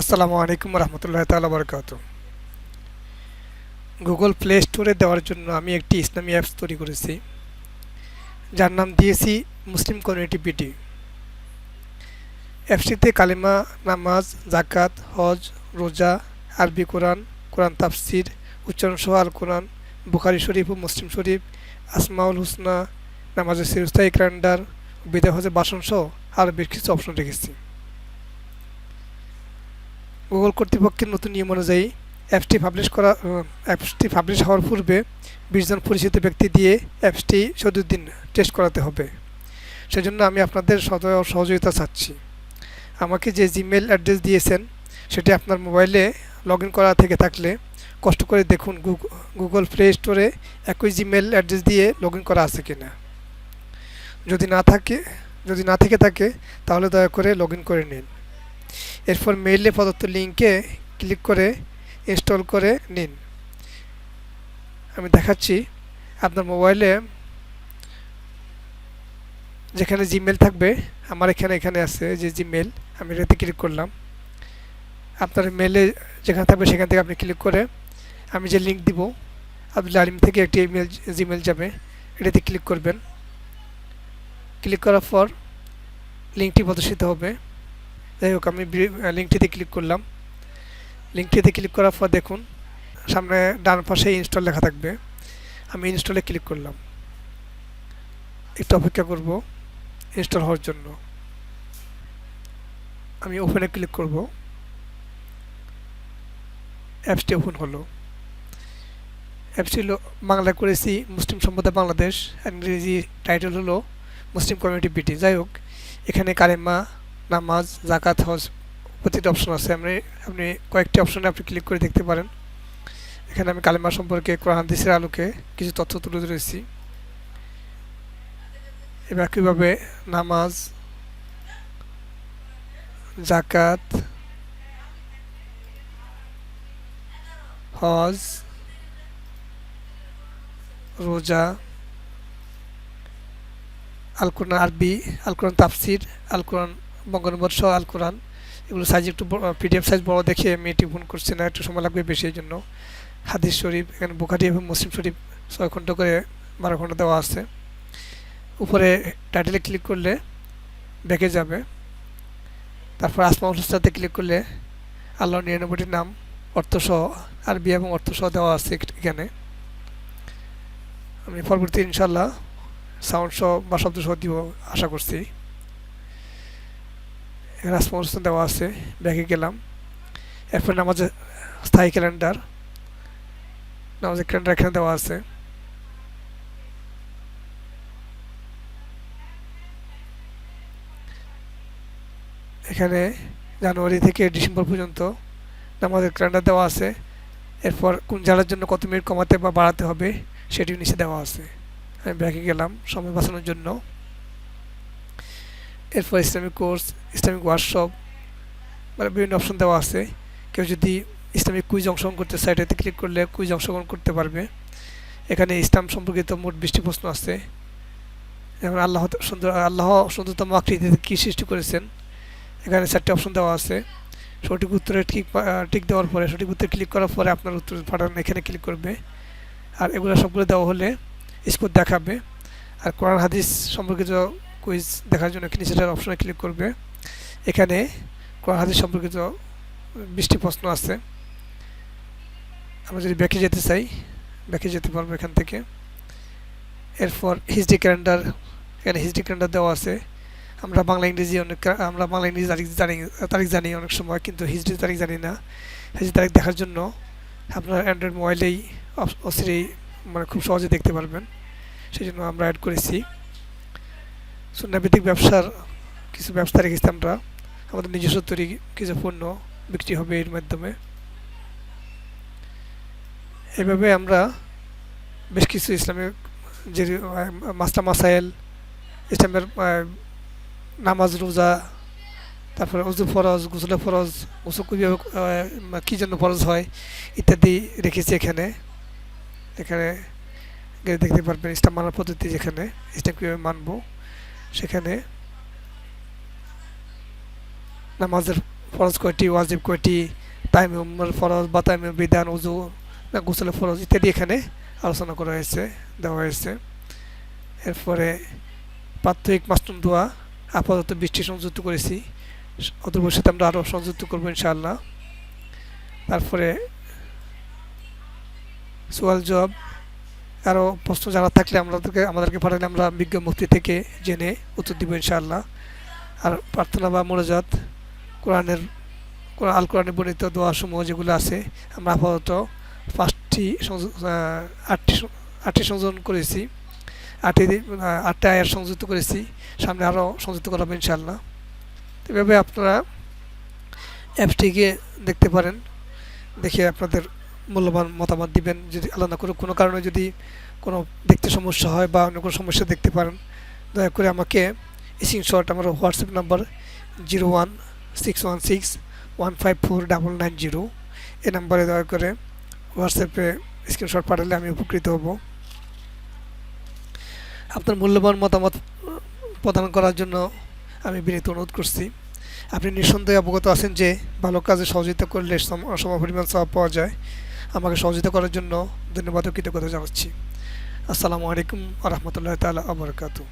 আসসালামু আলাইকুম রহমতুল্লাহ তালা বরকাত। গুগল প্লে স্টোরে দেওয়ার জন্য আমি একটি ইসলামী অ্যাপস তৈরি করেছি। যার নাম দিয়েছি মুসলিম কমিউনিটি পিটি অ্যাপসটিতে কালিমা, নামাজ জাকাত হজ, রোজা, আরবি কোরআন কোরআন তাফসির, উচ্চারণ সহ আল কোরআন, বুখারি শরীফ ও মুসলিম শরীফ, আসমাউল হুসনা, নামাজের সিরস্তা ইকরান্ডার বিদা হজের বাসন সহ আরও বেশ কিছু অপশন রেখেছি। গুগল কর্তৃপক্ষের নতুন নিয়ম অনুযায়ী অ্যাপসটি পাবলিশ করা অ্যাপসটি পাবলিশ হওয়ার পূর্বে বিশজন পরিচিত ব্যক্তি দিয়ে অ্যাপসটি দিন টেস্ট করাতে হবে। সেজন্য আমি আপনাদের সহযোগিতা চাচ্ছি। আমাকে যে জিমেল অ্যাড্রেস দিয়েছেন, সেটি আপনার মোবাইলে লগ করা থেকে থাকলে কষ্ট করে দেখুন গুগল প্লে স্টোরে একই জিমেল অ্যাড্রেস দিয়ে লগ করা আছে কি না যদি না থাকে, যদি না থেকে থাকে, তাহলে দয়া করে লগ করে নিন। এরপর মেইলে প্রদত্ত লিঙ্কে ক্লিক করে ইনস্টল করে নিন। আমি দেখাচ্ছি আপনার মোবাইলে যেখানে জিমেল থাকবে, আমার এখানে এখানে আছে যে জিমেল আমি এটাতে ক্লিক করলাম। আপনার মেলে যেখানে থাকবে, সেখান থেকে আপনি ক্লিক করে আমি যে লিঙ্ক দিব, আব্দুল আলিম থেকে একটি ইমেল জিমেল যাবে, এটাতে ক্লিক করবেন। ক্লিক করার পর লিঙ্কটি প্রদর্শিত হবে। যাই হোক, আমি লিঙ্কটিতে ক্লিক করলাম। লিঙ্কটিতে ক্লিক করার পর দেখুন, সামনে ডান পাশে ইনস্টল লেখা থাকবে। আমি ইনস্টলে ক্লিক করলাম। একটু অপেক্ষা করব ইনস্টল হওয়ার জন্য। আমি ওপেনে ক্লিক করব। অ্যাপসটি ওপেন হলো। অ্যাপসটি হলো বাংলা করেছি মুসলিম সম্প্রদায় বাংলাদেশ। ইংরেজি টাইটেল হলো মুসলিম কমিউনিটি বিটি যাই হোক, এখানে কালেমা নামাজ জাকাত হজ প্রতিটা অপশন আছে। আপনি আপনি কয়েকটি অপশনে আপনি ক্লিক করে দেখতে পারেন। এখানে আমি কালেমা সম্পর্কে কোরআন, হাদিসের আলোকে কিছু তথ্য তুলে ধরেছি। এবার কীভাবে নামাজ জাকাত হজ, রোজা আল কোরআন আরবি আল কোরআন তাফসির আল কোরআন বঙ্গনবর্ষ আল কোরআন, এগুলো সাইজ একটু পিডিএফ সাইজ বড় দেখে আমি এটি ফোন করছি না, একটু সময় লাগবে বেশি এই জন্য হাদিস শরীফ, এখানে বুখারি এবং মুসলিম শরীফ ছয় ঘন্ট করে বারো ঘণ্টা দেওয়া আছে। উপরে টাইটেলে ক্লিক করলে ব্যাকে যাবে। তারপর আসমাউল হুসাতে ক্লিক করলে আল্লাহ নিরানব্বইটির নাম অর্থসহ আরবি এবং অর্থসহ দেওয়া আছে এখানে। আমি পরবর্তী ইনশাল্লাহ সাউন্ড সহ বা শব্দ সহ দিব, আশা করছি। আসমান দেওয়া আছে, ব্যাগে গেলাম। এরপর নামাজের স্থায়ী ক্যালেন্ডার নামাজের ক্যালেন্ডার এখানে দেওয়া আছে। এখানে জানুয়ারি থেকে ডিসেম্বর পর্যন্ত নামাজের ক্যালেন্ডার দেওয়া আছে। এরপর কোন জায়গার জন্য কত মিনিট কমাতে বা বাড়াতে হবে, সেটিও নিচে দেওয়া আছে। আমি ব্যাগে গেলাম, সময় বাঁচানোর জন্য। এরপর ইসলামিক কোর্স, ইসলামিক ওয়ার্কশপ মানে বিভিন্ন অপশন দেওয়া আছে। কেউ যদি ইসলামিক কুইজ অংশগ্রহণ করতে চায় ক্লিক করলে কুইজ অংশগ্রহণ করতে পারবে। এখানে ইসলাম সম্পর্কিত মোট বৃষ্টি প্রশ্ন আছে। যেমন আল্লাহ সুন্দর, আল্লাহ সুন্দরতম আকৃতিতে কী সৃষ্টি করেছেন, এখানে চারটি অপশন দেওয়া আছে। সঠিক উত্তরে ঠিক ঠিক দেওয়ার পরে, সঠিক উত্তরে ক্লিক করার পরে আপনার উত্তর পাঠান, এখানে ক্লিক করবে। আর এগুলো সবগুলো দেওয়া হলে স্কোর দেখাবে। আর কোরআন, হাদিস সম্পর্কিত কুইজ দেখার জন্য সেটার অপশনে ক্লিক করবে। এখানে কোরআন হাদিস সম্পর্কিত বৃষ্টি প্রশ্ন আছে। আমরা যদি ব্যাকে যেতে চাই, ব্যাকে যেতে পারব এখান থেকে। এরপর হিস্ট্রি ক্যালেন্ডার এখানে হিস্ট্রি ক্যালেন্ডার দেওয়া আছে। আমরা বাংলা, ইংরেজি অনেক আমরা বাংলা, ইংরেজি তারিখ জানি তারিখ জানি অনেক সময়, কিন্তু হিস্ট্রি তারিখ জানি না। হিস্ট্রি তারিখ দেখার জন্য আপনার অ্যান্ড্রয়েড মোবাইলেই অসিরেই মানে খুব সহজে দেখতে পারবেন। সেই জন্য আমরা অ্যাড করেছি। সুন্নাভিত্তিক ব্যবসার কিছু ব্যবস্থা রেখেছি আমরা। আমাদের নিজস্ব তৈরি কিছু পণ্য বিক্রি হবে এর মাধ্যমে। এভাবে আমরা বেশ কিছু ইসলামিক যে মাস্টার মাসাইল, ইসলামের নামাজ, রোজা, তারপরে উজু ফরজ, গোসলে ফরজ, গোসল কীভাবে কী জন্য ফরজ হয় ইত্যাদি রেখেছি এখানে। এখানে দেখতে পারবেন ইসলাম মানার পদ্ধতি যেখানে, ইসলাম কীভাবে মানবো। সেখানে নামাজের ফরজ কয়টি, ওয়াজিব কয়টি তাইমুমের ফরজ বা তাইমুমের বিধান উজু না গোসলের ফরজ ইত্যাদি এখানে আলোচনা করা হয়েছে, দেওয়া হয়েছে। এরপরে প্রাত্যহিক মাস্টুম দোয়া, আপাতত বৃষ্টি সংযুক্ত করেছি অত সাথে আমরা আরও সংযুক্ত করব ইনশাআল্লাহ। তারপরে সোয়াল জব আরও প্রশ্ন জানা থাকলে আমাদেরকে আমাদেরকে পাঠালে আমরা বিজ্ঞ মুক্তি থেকে জেনে উত্তর দিব ইনশাআল্লাহ। আর প্রার্থনা বা মনোজাত, কোরআনের কোরআন আল কোরআনে বর্ণিত দোয়া সমূহ যেগুলো আছে, আমরা আপাতত পাঁচটি আটটি আটটি সংযোজন করেছি। আটটি আটটা আয়ার সংযুক্ত করেছি। সামনে আরও সংযুক্ত করাবো ইনশাআল্লাহ। তো এভাবে আপনারা অ্যাপসটিকে দেখতে পারেন। দেখে আপনাদের মূল্যবান মতামত দিবেন যদি আলাদা করে কোনো কারণে যদি কোনো দেখতে সমস্যা হয় বা অন্য কোনো সমস্যা দেখতে পারেন, দয়া করে আমাকে স্ক্রিনশট আমার WhatsApp number zero one six one six one five four double nine zero এই নাম্বারে দয়া করে হোয়াটসঅ্যাপে স্ক্রিনশট পাঠালে আমি উপকৃত হব। আপনার মূল্যবান মতামত প্রদান করার জন্য আমি বিনীত অনুরোধ করছি। আপনি নিঃসন্দেহে অবগত আছেন যে ভালো কাজে সহযোগিতা করলে সম, সমপরিমাণ সব পাওয়া যায়। আমাকে সহযোগিতা করার জন্য ধন্যবাদ ও কৃতজ্ঞতা জানাচ্ছি। আসসালামু আলাইকুম আ রহমতুল্লাহ তালা আবরকাতু